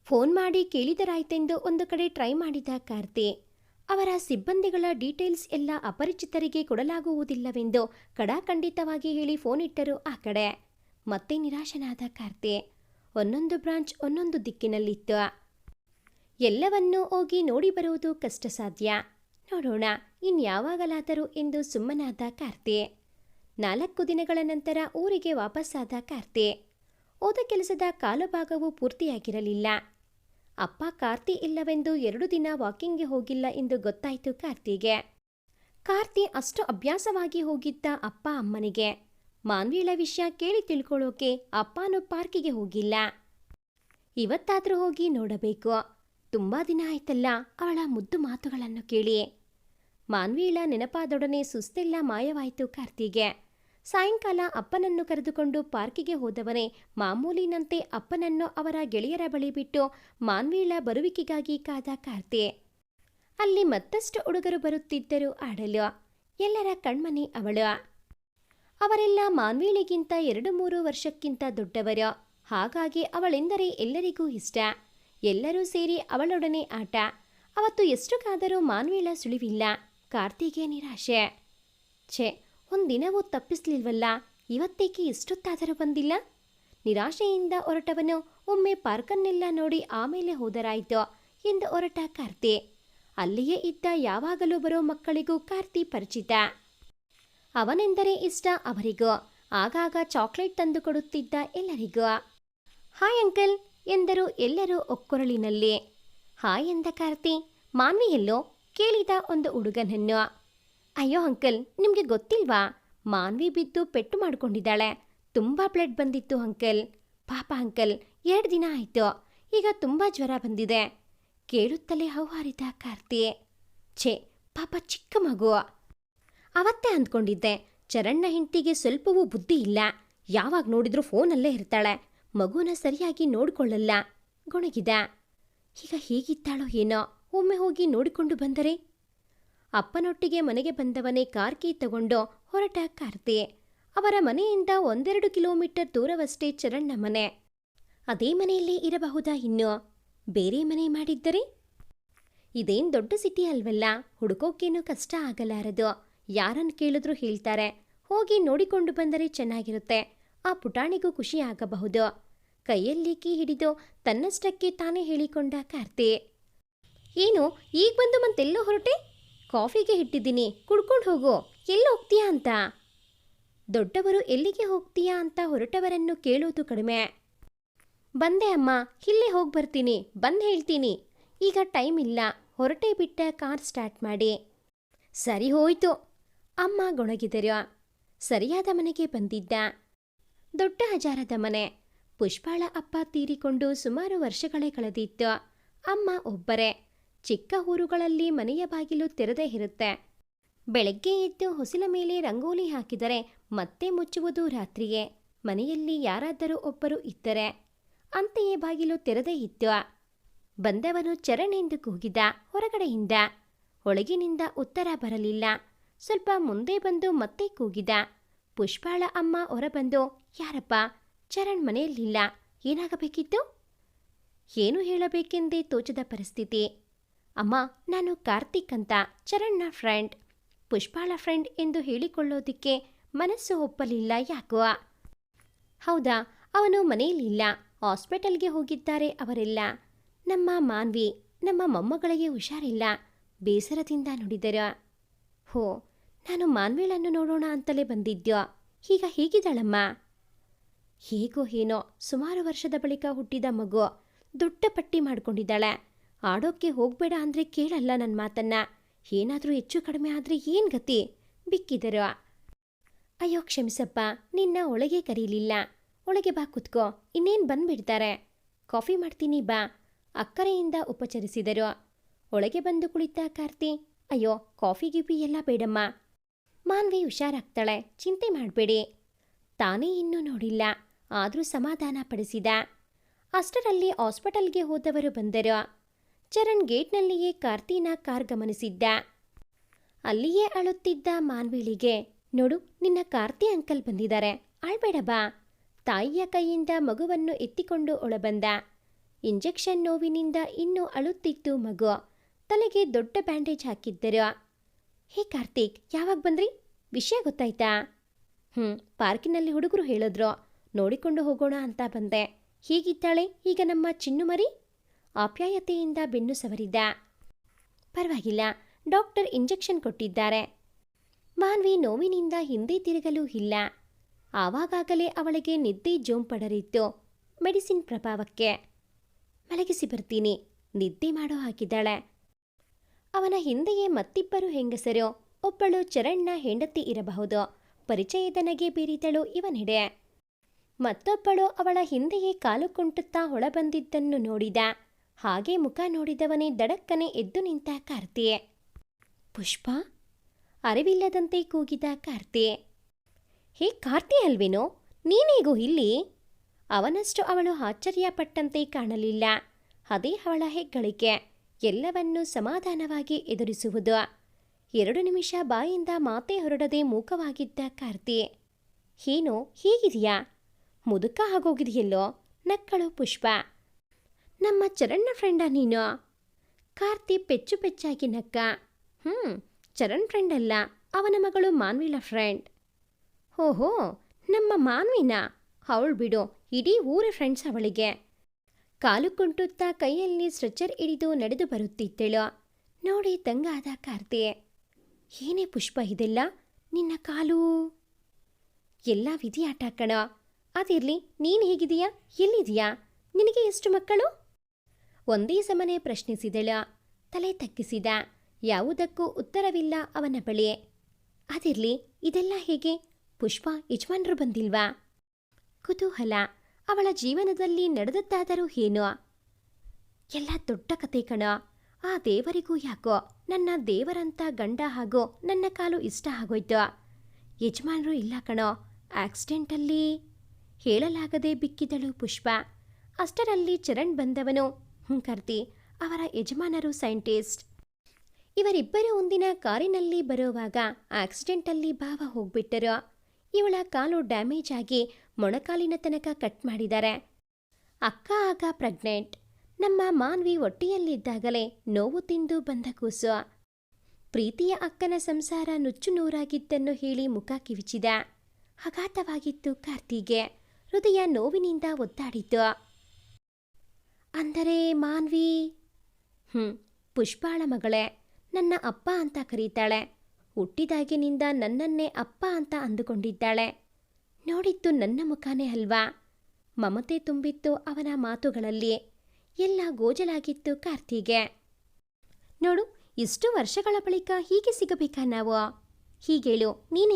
ಫೋನ್ ಮಾಡಿ ಕೇಳಿದರಾಯ್ತೆಂದು ಒಂದು ಕಡೆ ಟ್ರೈ ಮಾಡಿದ ಕಾರ್ತಿ. ಅವರ ಸಿಬ್ಬಂದಿಗಳ ಡೀಟೇಲ್ಸ್ ಎಲ್ಲ ಅಪರಿಚಿತರಿಗೆ ಕೊಡಲಾಗುವುದಿಲ್ಲವೆಂದು ಕಡಾಖಂಡಿತವಾಗಿ ಹೇಳಿ ಫೋನ್ ಇಟ್ಟರು ಆ ಕಡೆ. ಮತ್ತೆ ನಿರಾಶನಾದ ಕಾರ್ತಿ. ಒಂದೊಂದು ಬ್ರಾಂಚ್ ಒಂದೊಂದು ದಿಕ್ಕಿನಲ್ಲಿತ್ತು. ಎಲ್ಲವನ್ನೂ ಹೋಗಿ ನೋಡಿ ಬರುವುದು ಕಷ್ಟ ಸಾಧ್ಯ ನೋಡೋಣ ಇನ್ಯಾವಾಗಲಾದರೂ ಎಂದು ಸುಮ್ಮನಾದ ಕಾರ್ತಿ. ನಾಲ್ಕು ದಿನಗಳ ನಂತರ ಊರಿಗೆ ವಾಪಸ್ಸಾದ ಕಾರ್ತಿ. ಹೋದ ಕೆಲಸದ ಕಾಲುಭಾಗವು ಪೂರ್ತಿಯಾಗಿರಲಿಲ್ಲ. ಅಪ್ಪ ಕಾರ್ತಿ ಇಲ್ಲವೆಂದು ಎರಡು ದಿನ ವಾಕಿಂಗ್ಗೆ ಹೋಗಿಲ್ಲ ಎಂದು ಗೊತ್ತಾಯಿತು ಕಾರ್ತಿಗೆ. ಕಾರ್ತಿ ಅಷ್ಟು ಅಭ್ಯಾಸವಾಗಿ ಹೋಗಿದ್ದ ಅಪ್ಪ ಅಮ್ಮನಿಗೆ. ಮಾನ್ವೀಳ ವಿಷಯ ಕೇಳಿ ತಿಳ್ಕೊಳ್ಳೋಕೆ ಅಪ್ಪನೂ ಪಾರ್ಕಿಗೆ ಹೋಗಿಲ್ಲ. ಇವತ್ತಾದರೂ ಹೋಗಿ ನೋಡಬೇಕು. ತುಂಬಾ ದಿನ ಆಯ್ತಲ್ಲ ಅವಳ ಮುದ್ದು ಮಾತುಗಳನ್ನು ಕೇಳಿ. ಮಾನ್ವೀಳ ನೆನಪಾದೊಡನೆ ಸುಸ್ತೆಲ್ಲ ಮಾಯವಾಯಿತು ಕಾರ್ತಿಗೆ. ಸಾಯಂಕಾಲ ಅಪ್ಪನನ್ನು ಕರೆದುಕೊಂಡು ಪಾರ್ಕಿಗೆ ಹೋದವನೇ ಮಾಮೂಲಿನಂತೆ ಅಪ್ಪನನ್ನು ಅವರ ಗೆಳೆಯರ ಬಳಿ ಬಿಟ್ಟು ಮಾನ್ವೀಳ ಬರುವಿಕೆಗಾಗಿ ಕಾದ ಕಾರ್ತಿ. ಅಲ್ಲಿ ಮತ್ತಷ್ಟು ಹುಡುಗರು ಬರುತ್ತಿದ್ದರು ಆಡಲು ಎಲ್ಲರ ಕಣ್ಮನಿ ಅವಳು. ಅವರೆಲ್ಲ ಮಾನ್ವೀಳಿಗಿಂತ ಎರಡು ಮೂರು ವರ್ಷಕ್ಕಿಂತ ದೊಡ್ಡವರ. ಹಾಗಾಗಿ ಅವಳೆಂದರೆ ಎಲ್ಲರಿಗೂ ಇಷ್ಟ. ಎಲ್ಲರೂ ಸೇರಿ ಅವಳೊಡನೆ ಆಟ. ಅವತ್ತು ಎಷ್ಟಕ್ಕಾದರೂ ಮಾನ್ವೀಳ ಸುಳಿವಿಲ್ಲ. ಕಾರ್ತಿಗೆ ನಿರಾಶೆ. ಛೆ, ಒಂದಿನವೂ ತಪ್ಪಿಸ್ಲಿಲ್ವಲ್ಲ? ಇವತ್ತೇಕೆ ಇಷ್ಟೊತ್ತಾದರೂ ಬಂದಿಲ್ಲ? ನಿರಾಶೆಯಿಂದ ಹೊರಟವನು ಒಮ್ಮೆ ಪಾರ್ಕನ್ನೆಲ್ಲ ನೋಡಿ ಆಮೇಲೆ ಹೋದರಾಯ್ತು ಎಂದು ಹೊರಟ ಕಾರ್ತಿ. ಅಲ್ಲಿಯೇ ಇದ್ದ ಯಾವಾಗಲೂ ಬರೋ ಮಕ್ಕಳಿಗೂ ಕಾರ್ತಿ ಪರಿಚಿತ. ಅವನೆಂದರೆ ಇಷ್ಟ ಅವರಿಗೂ. ಆಗಾಗ ಚಾಕ್ಲೇಟ್ ತಂದು ಕೊಡುತ್ತಿದ್ದ ಎಲ್ಲರಿಗೂ. ಹಾಯ್ ಅಂಕಲ್, ಎಂದರು ಎಲ್ಲರೂ ಒಕ್ಕೊರಳಿನಲ್ಲಿ. ಹಾಯ್ ಎಂದ ಕಾರ್ತಿ, ಮಾನ್ವಿ ಎಲ್ಲೋ ಕೇಳಿದ ಒಂದು ಹುಡುಗನನ್ನು. ಅಯ್ಯೋ ಅಂಕಲ್, ನಿಮಗೆ ಗೊತ್ತಿಲ್ವಾ? ಮಾನ್ವಿ ಬಿದ್ದು ಪೆಟ್ಟು ಮಾಡಿಕೊಂಡಿದ್ದಾಳೆ. ತುಂಬ ಬ್ಲಡ್ ಬಂದಿತ್ತು ಅಂಕಲ್. ಪಾಪ ಅಂಕಲ್, ಎರಡು ದಿನ ಆಯಿತು. ಈಗ ತುಂಬ ಜ್ವರ ಬಂದಿದೆ. ಕೇಳುತ್ತಲೇ ಹೌಹಾರಿದ ಕಾರ್ತಿ. ಛೇ, ಪಾಪ ಚಿಕ್ಕ ಮಗು. ಅವತ್ತೇ ಅಂದ್ಕೊಂಡಿದ್ದೆ. ಚರಣ್ನ ಹೆಂಡತಿಗೆ ಸ್ವಲ್ಪವೂ ಬುದ್ಧಿ ಇಲ್ಲ. ಯಾವಾಗ ನೋಡಿದ್ರೂ ಫೋನಲ್ಲೇ ಇರ್ತಾಳೆ. ಮಗುನ ಸರಿಯಾಗಿ ನೋಡಿಕೊಳ್ಳಲ್ಲ. ಗೊಣಗಿದ. ಈಗ ಹೇಗಿದ್ದಾಳೋ ಏನೋ? ಒಮ್ಮೆ ಹೋಗಿ ನೋಡಿಕೊಂಡು ಬಂದರೆ? ಅಪ್ಪನೊಟ್ಟಿಗೆ ಮನೆಗೆ ಬಂದವನೇ ಕಾರ್ ಕೀ ತಗೊಂಡು? ಹೊರಟ ಕಾರ್ತಿ. ಅವರ ಮನೆಯಿಂದ ಒಂದೆರಡು ಕಿಲೋಮೀಟರ್ ದೂರವಷ್ಟೇ ಚರಣ್ನ ಮನೆ. ಅದೇ ಮನೆಯಲ್ಲಿ ಇರಬಹುದಾ ಇನ್ನು? ಬೇರೆ ಮನೆ ಮಾಡಿದ್ದರೆ? ಇದೇನ್ ದೊಡ್ಡ ಸಿಟಿ ಅಲ್ವಲ್ಲ? ಹುಡುಕೋಕೇನು ಕಷ್ಟ ಆಗಲಾರದು. ಯಾರನ್ನು ಕೇಳಿದ್ರೂ ಹೇಳ್ತಾರೆ. ಹೋಗಿ ನೋಡಿಕೊಂಡು ಬಂದರೆ ಚೆನ್ನಾಗಿರುತ್ತೆ. ಆ ಪುಟಾಣಿಗೂ ಖುಷಿ ಆಗಬಹುದು. ಕೈಯಲ್ಲಿ ಕೀ ಹಿಡಿದು ತನ್ನಷ್ಟಕ್ಕೆ ತಾನೇ ಹೇಳಿಕೊಂಡ ಕಾರ್ತಿ. ಏನು, ಈಗ ಬಂದು ಮತ್ತೆಲ್ಲೋ ಹೊರಟೆ? ಕಾಫಿಗೆ ಇಟ್ಟಿದ್ದೀನಿ ಕುಡ್ಕೊಂಡು ಹೋಗು. ಎಲ್ಲಿ ಹೋಗ್ತೀಯಾ ಅಂತ? ದೊಡ್ಡವರು ಎಲ್ಲಿಗೆ ಹೋಗ್ತೀಯಾ ಅಂತ ಹೊರಟವರನ್ನು ಕೇಳೋದು ಕಡಿಮೆ. ಬಂದೆ ಅಮ್ಮ, ಇಲ್ಲೇ ಹೋಗಿ ಬರ್ತೀನಿ. ಬಂದು ಹೇಳ್ತೀನಿ. ಈಗ ಟೈಮ್ ಇಲ್ಲ. ಹೊರಟೇ ಬಿಟ್ಟ ಕಾರ್ ಸ್ಟಾರ್ಟ್ ಮಾಡಿ. ಸರಿ ಹೋಯ್ತು. ಅಮ್ಮ ಗೊಣಗಿದರು ಸರಿಯಾದ ಮನೆಗೆ ಬಂದಿದ್ದ? ದೊಡ್ಡ ಹಜಾರದ ಮನೆ. ಪುಷ್ಪಾಳ ಅಪ್ಪ ತೀರಿಕೊಂಡು ಸುಮಾರು ವರ್ಷಗಳೇ ಕಳೆದಿತ್ತು ಅಮ್ಮ ಒಬ್ಬರೇ. ಚಿಕ್ಕ ಊರುಗಳಲ್ಲಿ ಮನೆಯ ಬಾಗಿಲು ತೆರೆದೇ ಇರುತ್ತೆ. ಬೆಳಗ್ಗೆ ಎದ್ದು ಹೊಸಿಲ ಮೇಲೆ ರಂಗೋಲಿ ಹಾಕಿದರೆ ಮತ್ತೆ ಮುಚ್ಚುವುದು ರಾತ್ರಿಯೇ. ಮನೆಯಲ್ಲಿ ಯಾರಾದರೂ ಒಬ್ಬರು ಇದ್ದರೆ ಅಂತೆಯೇ ಬಾಗಿಲು ತೆರೆದೇ ಇತ್ತು ಬಂದವನು ಚರಣ್ ಎಂದು ಕೂಗಿದ, ಹೊರಗಡೆಯಿಂದ. ಒಳಗಿನಿಂದ ಉತ್ತರ ಬರಲಿಲ್ಲ. ಸ್ವಲ್ಪ ಮುಂದೆ ಬಂದು ಮತ್ತೆ ಕೂಗಿದ. ಪುಷ್ಪಾಳ ಅಮ್ಮ ಹೊರಬಂದು, ಯಾರಪ್ಪ, ಚರಣ್ ಮನೆಯಲ್ಲಿಲ್ಲ, ಏನಾಗಬೇಕಿತ್ತು? ಏನು ಹೇಳಬೇಕೆಂದೇ ತೋಚದ ಪರಿಸ್ಥಿತಿ. ಅಮ್ಮ, ನಾನು ಕಾರ್ತಿಕ್ ಅಂತ, ಚರಣ್ನ ಫ್ರೆಂಡ್ ಪುಷ್ಪಾಳ ಫ್ರೆಂಡ್ ಎಂದು ಹೇಳಿಕೊಳ್ಳೋದಿಕ್ಕೆ ಮನಸ್ಸು ಒಪ್ಪಲಿಲ್ಲ ಯಾಕೋ ಹೌದಾ, ಅವನು ಮನೆಯಲ್ಲಿಲ್ಲ, ಹಾಸ್ಪಿಟಲ್ಗೆ ಹೋಗಿದ್ದಾರೆ ಅವರೆಲ್ಲ. ನಮ್ಮ ಮಾನ್ವಿ, ನಮ್ಮ ಮೊಮ್ಮಗಳಿಗೆ ಹುಷಾರಿಲ್ಲ, ಬೇಸರದಿಂದ ನುಡಿದರು. ಹೋ ನಾನು ಮಾನ್ವೇಳನ್ನು ನೋಡೋಣ ಅಂತಲೇ ಬಂದಿದ್ಯೋ? ಈಗ ಹೇಗಿದ್ದಾಳಮ್ಮ? ಹೇಗೋ ಏನೋ ಸುಮಾರು ವರ್ಷದ ಬಳಿಕ ಹುಟ್ಟಿದ ಮಗು, ದೊಡ್ಡ ಪಟ್ಟಿ ಮಾಡ್ಕೊಂಡಿದ್ದಾಳೆ. ಆಡೋಕ್ಕೆ ಹೋಗ್ಬೇಡ ಅಂದರೆ ಕೇಳಲ್ಲ ನನ್ನ ಮಾತನ್ನ. ಏನಾದರೂ ಹೆಚ್ಚು ಕಡಿಮೆ ಆದರೆ ಏನು ಗತಿ? ಬಿಕ್ಕಿದರು. ಅಯ್ಯೋ, ಕ್ಷಮಿಸಪ್ಪ, ನಿನ್ನ ಒಳಗೆ ಕರೀಲಿಲ್ಲ. ಒಳಗೆ ಬಾ ಕುತ್ಕೋ, ಇನ್ನೇನು ಬಂದ್ಬಿಡ್ತಾರೆ? ಕಾಫಿ ಮಾಡ್ತೀನಿ, ಬಾ. ಅಕ್ಕರೆಯಿಂದ ಉಪಚರಿಸಿದರು. ಒಳಗೆ ಬಂದು ಕುಳಿತ ಕಾರ್ತಿ ಅಯ್ಯೋ, ಕಾಫಿ ಗಿಫಿ ಎಲ್ಲ ಬೇಡಮ್ಮ. ಮಾನ್ವಿ ಹುಷಾರಾಗ್ತಾಳೆ. ಚಿಂತೆ ಮಾಡಬೇಡಿ. ತಾನೇ ಇನ್ನೂ ನೋಡಿಲ್ಲ. ಆದರೂ ಸಮಾಧಾನ ಪಡಿಸಿದ. ಅಷ್ಟರಲ್ಲಿ ಹಾಸ್ಪಿಟಲ್ಗೆ ಹೋದವರು ಬಂದರು. ಚರಣ್ ಗೇಟ್ನಲ್ಲಿಯೇ ಕಾರ್ತೀನ ಕಾರ್ ಗಮನಿಸಿದ್ದ. ಅಲ್ಲಿಯೇ ಅಳುತ್ತಿದ್ದ ಮಾನ್ವಿಳಿಗೆ, ನೋಡು, ನಿನ್ನ ಕಾರ್ತಿ ಅಂಕಲ್ ಬಂದಿದ್ದಾರೆ. ಆಳ್ಬೇಡ ಬಾ. ತಾಯಿಯ ಕೈಯಿಂದ ಮಗುವನ್ನು ಎತ್ತಿಕೊಂಡು ಒಳಬಂದ. ಇಂಜೆಕ್ಷನ್ ನೋವಿನಿಂದ ಇನ್ನೂ ಅಳುತ್ತಿತ್ತು ಮಗು. ತಲೆಗೆ ದೊಡ್ಡ ಬ್ಯಾಂಡೇಜ್ ಹಾಕಿದ್ದರು? ಹೇ ಕಾರ್ತಿಕ್, ಯಾವಾಗ ಬಂದ್ರಿ? ವಿಷಯ ಗೊತ್ತಾಯ್ತಾ? ಹ್ಞೂ ಪಾರ್ಕಿನಲ್ಲಿ ಹುಡುಗರು ಹೇಳಿದ್ರು, ನೋಡಿಕೊಂಡು ಹೋಗೋಣ ಅಂತ ಬಂದೆ. ಹೀಗಿದ್ದಾಳೆ ಈಗ ನಮ್ಮ ಚಿನ್ನು ಮರಿ? ಆಪ್ಯಾಯತೆಯಿಂದ ಬೆನ್ನು ಸವರಿದ ಪರವಾಗಿಲ್ಲ, ಡಾಕ್ಟರ್ ಇಂಜೆಕ್ಷನ್ ಕೊಟ್ಟಿದ್ದಾರೆ. ಮಾನ್ವಿ ನೋವಿನಿಂದ ಹಿಂದೆ ತಿರುಗಲು ಇಲ್ಲ. ಆವಾಗಾಗಲೇ ಅವಳಿಗೆ ನಿದ್ದೆ ಜೋಂಪಡರಿತ್ತು ಮೆಡಿಸಿನ್ ಪ್ರಭಾವಕ್ಕೆ. ಮಲಗಿಸಿ ಬರ್ತೀನಿ, ನಿದ್ದೆ ಮಾಡೋ ಹಾಕಿದ್ದಾಳೆ ಅವನ ಹಿಂದೆಯೇ ಮತ್ತಿಬ್ಬರು ಹೆಂಗಸರು, ಒಬ್ಬಳು ಚರಣ್ನ ಹೆಂಡತಿ ಇರಬಹುದು. ಪರಿಚಯದ ನಗೆ ಬೀರಿದಳು ಇವನೆಡೆ. ಮತ್ತೊಬ್ಬಳು ಅವಳ ಹಿಂದೆಯೇ ಕಾಲು ಕುಂಟುತ್ತಾ ಹೊಳಬಂದಿದ್ದನ್ನು ನೋಡಿದ. ಹಾಗೆ ಮುಖ ನೋಡಿದವನೇ ದಡಕ್ಕನೆ ಎದ್ದು ನಿಂತ ಕಾರ್ತಿ. ಪುಷ್ಪ, ಅರಿವಿಲ್ಲದಂತೆ ಕೂಗಿದ ಕಾರ್ತಿ. ಹೇ ಕಾರ್ತಿ ಅಲ್ವೇನೋ, ನೀನೇಗೂ ಇಲ್ಲಿ? ಅವನಷ್ಟು ಅವಳು ಆಶ್ಚರ್ಯಪಟ್ಟಂತೆ ಕಾಣಲಿಲ್ಲ. ಅದೇ ಅವಳ ಹೆಗ್ಗಳಿಕೆ. ಎಲ್ಲವನ್ನೂ ಸಮಾಧಾನವಾಗಿ ಎದುರಿಸುವುದು. ಎರಡು ನಿಮಿಷ ಬಾಯಿಂದ ಮಾತೇ ಹೊರಡದೆ ಮೂಕವಾಗಿದ್ದ ಕಾರ್ತಿ ಏನೋ ಹೀಗಿದೆಯಾ? ಮುದುಕ ಆಗೋಗಿದೆಯಲ್ಲೋ? ನಕ್ಕಳು ಪುಷ್ಪ. ನಮ್ಮ ಚರಣ್ನ ಫ್ರೆಂಡ ನೀನು? ಕಾರ್ತಿ ಪೆಚ್ಚು ಪೆಚ್ಚಾಗಿ ನಕ್ಕ ಹ್ಞೂ ಚರಣ್ ಫ್ರೆಂಡ್ ಅಲ್ಲ, ಅವನ ಮಗಳು ಮಾನ್ವಿಲ ಫ್ರೆಂಡ್ ಓಹೋ, ನಮ್ಮ ಮಾನ್ವಿನ? ಅವಳು ಬಿಡು, ಇಡೀ ಊರ ಫ್ರೆಂಡ್ಸ್ ಅವಳಿಗೆ. ಕಾಲು ಕುಂಟುತ್ತಾ ಕೈಯಲ್ಲಿ ಸ್ಟ್ರೆಚರ್ ಹಿಡಿದು ನಡೆದು ಬರುತ್ತಿದ್ದಳು. ನೋಡಿ ತಂಗಾದ ಕಾರ್ತಿ. ಏನೇ ಪುಷ್ಪ ಇದೆಲ್ಲ? ನಿನ್ನ ಕಾಲು? ಎಲ್ಲ ವಿಧಿಯಾಟ ಕಣ. ಅದಿರ್ಲಿ, ನೀನು ಹೇಗಿದೀಯಾ? ಎಲ್ಲಿದೆಯಾ? ನಿನಗೆ ಎಷ್ಟು ಮಕ್ಕಳು? ಒಂದೇ ಸಮನೆ ಪ್ರಶ್ನಿಸಿದಳು. ತಲೆ ತಗ್ಗಿಸಿದ. ಯಾವುದಕ್ಕೂ ಉತ್ತರವಿಲ್ಲ ಅವನ ಬಳಿ. ಅದಿರ್ಲಿ, ಇದೆಲ್ಲ ಹೇಗೆ? ಪುಷ್ಪ ಯಜಮಾನ್ರು ಬಂದಿಲ್ವಾ? ಕುತೂಹಲ. ಅವಳ ಜೀವನದಲ್ಲಿ ನಡೆದದ್ದಾದರೂ ಏನು? ಎಲ್ಲ ದೊಡ್ಡ ಕತೆ ಕಣ. ಆ ದೇವರಿಗೂ ಯಾಕೋ ನನ್ನ ದೇವರಂತ ಗಂಡ ಹಾಗೂ ನನ್ನ ಕಾಲು ಇಷ್ಟ ಆಗೋಯ್ತು. ಯಜಮಾನರು ಇಲ್ಲ ಕಣೋ. ಆಕ್ಸಿಡೆಂಟಲ್ಲಿ ಹೇಳಲಾಗದೆ ಬಿಕ್ಕಿದಳು ಪುಷ್ಪ. ಅಷ್ಟರಲ್ಲಿ ಚರಣ್ ಬಂದವನು ಹುಂಕರ್ತಿ ಕರ್ತಿ, ಅವರ ಯಜಮಾನರು ಸೈಂಟಿಸ್ಟ್. ಇವರಿಬ್ಬರು ಒಂದಿನ ಕಾರಿನಲ್ಲಿ ಬರುವಾಗ ಆಕ್ಸಿಡೆಂಟಲ್ಲಿ ಭಾವ ಹೋಗ್ಬಿಟ್ಟರು. ಇವಳ ಕಾಲು ಡ್ಯಾಮೇಜ್ ಆಗಿ ಮೊಣಕಾಲಿನ ತನಕ ಕಟ್ ಮಾಡಿದ್ದಾರೆ. ಅಕ್ಕ ಆಗ ಪ್ರೆಗ್ನೆಂಟ್. ನಮ್ಮ ಮಾನ್ವಿ ಒಟ್ಟಿಯಲ್ಲಿದ್ದಾಗಲೇ ನೋವು ತಿಂದು ಬಂದ ಕೂಸು. ಪ್ರೀತಿಯ ಅಕ್ಕನ ಸಂಸಾರ ನುಚ್ಚು ನೂರಾಗಿದ್ದನ್ನು ಹೇಳಿ ಮುಖ ಕಿವಿಚಿದ. ಆಘಾತವಾಗಿತ್ತು ಕಾರ್ತಿಗೆ. ಹೃದಯ ನೋವಿನಿಂದ ಒದ್ದಾಡಿತು. ಅಂದರೆ ಮಾನ್ವಿ? ಹ್ಞೂ ಪುಷ್ಪಾಳ ಮಗಳೇ. ನನ್ನ ಅಪ್ಪ ಅಂತ ಕರೀತಾಳೆ. ಹುಟ್ಟಿದಾಗಿನಿಂದ ನನ್ನನ್ನೇ ಅಪ್ಪ ಅಂತ ಅಂದುಕೊಂಡಿದ್ದಾಳೆ. ನೋಡಿದ್ದು ನನ್ನ ಮುಖಾನೇ ಅಲ್ವಾ? ಮಮತೆ ತುಂಬಿತ್ತು ಅವನ ಮಾತುಗಳಲ್ಲಿ. ಎಲ್ಲ ಗೋಜಲಾಗಿತ್ತು ಕಾರ್ತಿಗೆ. ನೋಡು, ಇಷ್ಟು ವರ್ಷಗಳ ಬಳಿಕ ಹೀಗೆ ಸಿಗಬೇಕಾ ನಾವು? ಹೀಗೇಳು, ನೀನು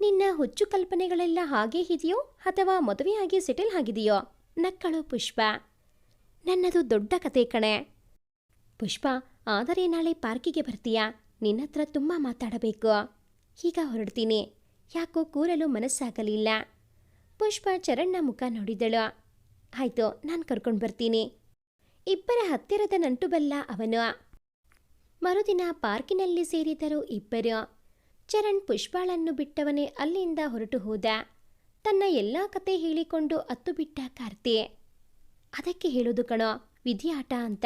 ನಿನ್ನ ಹುಚ್ಚು ಕಲ್ಪನೆಗಳೆಲ್ಲ ಹಾಗೇ ಇದೆಯೋ ಅಥವಾ ಮದುವೆಯಾಗಿ ಸೆಟಲ್ ಆಗಿದೆಯೋ? ನಕ್ಕಳು ಪುಷ್ಪ. ನನ್ನದು ದೊಡ್ಡ ಕತೆ ಕಣೆ. ಪುಷ್ಪ, ಆದರೆ ನಾಳೆ ಪಾರ್ಕಿಗೆ ಬರ್ತೀಯಾ? ನಿನ್ನತ್ರ ತುಂಬ ಮಾತಾಡಬೇಕು. ಈಗ ಹೊರಡ್ತೀನಿ. ಯಾಕೋ ಕೂರಲು ಮನಸ್ಸಾಗಲಿಲ್ಲ. ಪುಷ್ಪ ಚರಣ್ನ ಮುಖ ನೋಡಿದಳು. ಆಯ್ತು, ನಾನು ಕರ್ಕೊಂಡು ಬರ್ತೀನಿ. ಇಬ್ಬರ ಹತ್ತಿರದ ನಂಟುಬಲ್ಲ ಅವನು. ಮರುದಿನ ಪಾರ್ಕಿನಲ್ಲಿ ಸೇರಿದರು ಇಬ್ಬರು. ಚರಣ್ ಪುಷ್ಪಾಳನ್ನು ಬಿಟ್ಟವನೇ ಅಲ್ಲಿಂದ ಹೊರಟು ಹೋದ. ತನ್ನ ಎಲ್ಲಾ ಕತೆ ಹೇಳಿಕೊಂಡು ಅತ್ತು ಬಿಟ್ಟ ಕಾರ್ತಿ. ಅದಕ್ಕೆ ಹೇಳೋದು ಕಣೋ ವಿಧಿಯಾಟ ಅಂತ.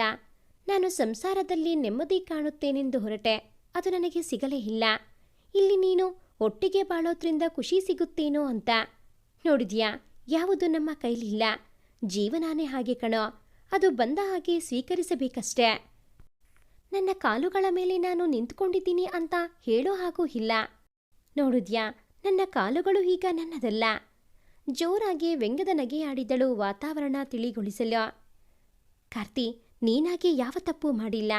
ನಾನು ಸಂಸಾರದಲ್ಲಿ ನೆಮ್ಮದಿ ಕಾಣುತ್ತೇನೆಂದು ಹೊರಟೆ. ಅದು ನನಗೆ ಸಿಗಲೇ ಇಲ್ಲ. ಇಲ್ಲಿ ನೀನು ಒಟ್ಟಿಗೆ ಬಾಳೋದ್ರಿಂದ ಖುಷಿ ಸಿಗುತ್ತೇನೋ ಅಂತ. ನೋಡಿದ್ಯಾ, ಯಾವುದು ನಮ್ಮ ಕೈಲಿಲ್ಲ. ಜೀವನಾನೇ ಹಾಗೆ ಕಣೋ, ಅದು ಬಂದ ಹಾಗೆ ಸ್ವೀಕರಿಸಬೇಕಷ್ಟೆ. ನನ್ನ ಕಾಲುಗಳ ಮೇಲೆ ನಾನು ನಿಂತ್ಕೊಂಡಿದ್ದೀನಿ ಅಂತ ಹೇಳೋ ಹಾಗೂ ಇಲ್ಲ. ನೋಡಿದ್ಯಾ, ನನ್ನ ಕಾಲುಗಳು ಈಗ ನನ್ನದಲ್ಲ. ಜೋರಾಗಿ ವ್ಯಂಗದ ನಗೆಯಾಡಿದಳು ವಾತಾವರಣ ತಿಳಿಗೊಳಿಸಲು. ಕಾರ್ತಿ, ನೀನಾಗೆ ಯಾವ ತಪ್ಪು ಮಾಡಿಲ್ಲ.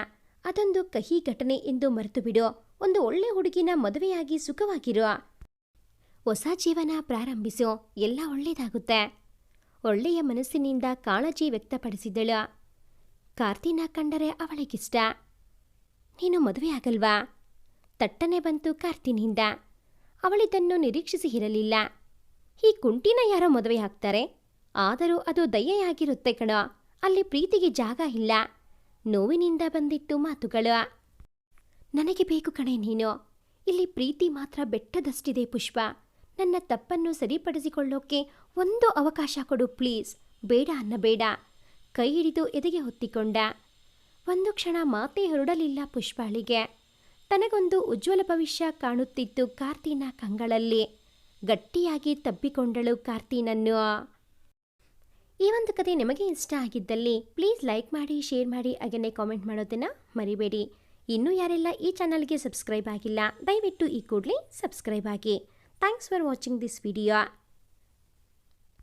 ಅದೊಂದು ಕಹಿ ಘಟನೆ ಎಂದು ಮರೆತು ಬಿಡು ಒಂದು ಒಳ್ಳೆ ಹುಡುಗಿನ ಮದುವೆಯಾಗಿ ಸುಖವಾಗಿರು. ಹೊಸ ಜೀವನ ಪ್ರಾರಂಭಿಸು. ಎಲ್ಲ ಒಳ್ಳೆಯದಾಗುತ್ತೆ ಒಳ್ಳೆಯ ಮನಸ್ಸಿನಿಂದ ಕಾಳಜಿ ವ್ಯಕ್ತಪಡಿಸಿದಳು. ಕಾರ್ತಿನ ಕಂಡರೆ ಅವಳಿಗಿಷ್ಟ. ನೀನು ಮದುವೆಯಾಗಲ್ವಾ? ತಟ್ಟನೆ ಬಂತು ಕಾರ್ತಿನಿಂದ. ಅವಳಿದನ್ನು ನಿರೀಕ್ಷಿಸಿ ಇರಲಿಲ್ಲ. ಈ ಕುಂಟಿನ ಯಾರೋ ಮದುವೆ ಆಗ್ತಾರೆ? ಆದರೂ ಅದು ದಯೆಯಾಗಿರುತ್ತೆ ಕಣ. ಅಲ್ಲಿ ಪ್ರೀತಿಗೆ ಜಾಗ ಇಲ್ಲ. ನೋವಿನಿಂದ ಬಂದಿತ್ತು ಮಾತುಗಳು. ನನಗೆ ಬೇಕು ಕಣೆ ನೀನು. ಇಲ್ಲಿ ಪ್ರೀತಿ ಮಾತ್ರ ಬೆಟ್ಟದಷ್ಟಿದೆ ಪುಷ್ಪ. ನನ್ನ ತಪ್ಪನ್ನು ಸರಿಪಡಿಸಿಕೊಳ್ಳೋಕೆ ಒಂದು ಅವಕಾಶ ಕೊಡು ಪ್ಲೀಸ್. ಬೇಡ ಅನ್ನಬೇಡ. ಕೈ ಹಿಡಿದು ಎದೆಗೆ ಹೊತ್ತಿಕೊಂಡ. ಒಂದು ಕ್ಷಣ ಮಾತೇ ಹೊರಡಲಿಲ್ಲ ಪುಷ್ಪಾಳಿಗೆ ತನಗೊಂದು ಉಜ್ವಲ ಭವಿಷ್ಯ ಕಾಣುತ್ತಿತ್ತು ಕಾರ್ತೀನ ಕಂಗಳಲ್ಲಿ. ಗಟ್ಟಿಯಾಗಿ ತಬ್ಬಿಕೊಂಡಳು ಕಾರ್ತಿನನ್ನು. ಈ ಒಂದು ಕತೆ ನಿಮಗೆ ಇಷ್ಟ ಆಗಿದ್ದಲ್ಲಿ ಪ್ಲೀಸ್ ಲೈಕ್ ಮಾಡಿ, ಶೇರ್ ಮಾಡಿ ಹಾಗೆಯೇ ಕಾಮೆಂಟ್ ಮಾಡೋದನ್ನು ಮರಿಬೇಡಿ. ಇನ್ನೂ ಯಾರೆಲ್ಲ ಈ ಚಾನಲ್ಗೆ ಸಬ್ಸ್ಕ್ರೈಬ್ ಆಗಿಲ್ಲ, ದಯವಿಟ್ಟು ಈ ಕೂಡಲೇ ಸಬ್ಸ್ಕ್ರೈಬ್ ಆಗಿ. Thanks for watching this video